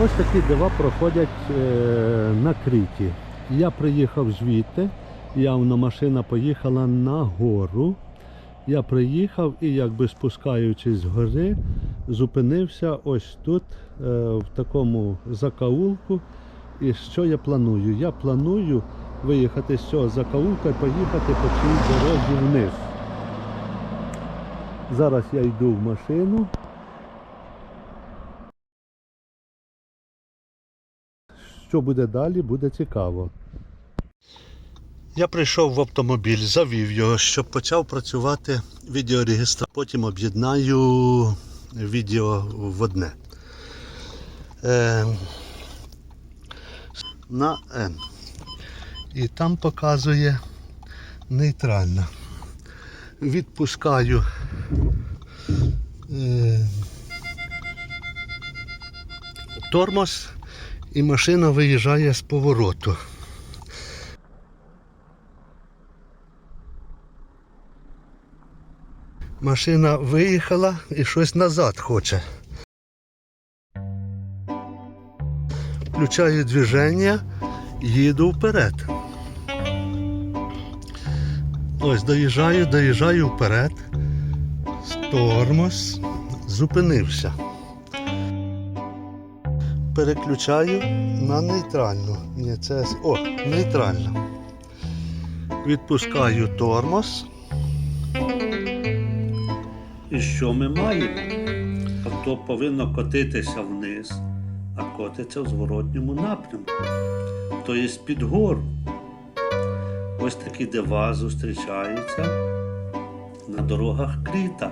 Ось такі дива проходять е, на Кріті. Я приїхав звідти, явно машина поїхала на гору. Я приїхав і якби спускаючись з гори, зупинився ось тут, е, в такому закаулку. І що я планую? Я планую виїхати з цього закаулка і поїхати по цій дорозі вниз. Зараз я йду в машину. Що буде далі, буде цікаво. Я прийшов в автомобіль, завів його, щоб почав працювати відеорегістр. Потім об'єднаю відео в одне. Е, на N. І там показує нейтрально. Відпускаю. Е, тормоз і машина виїжджає з повороту. Машина виїхала і щось назад хоче. Включаю движення, їду вперед. Ось доїжджаю, доїжджаю вперед. Тормоз зупинився. Переключаю на нейтральну. Ні, це о, нейтральна. Відпускаю тормоз. І що ми маємо? Авто повинно котитися вниз, а котиться в зворотньому напрямку. Тобто під гору. Ось такі дива зустрічаються на дорогах кріта.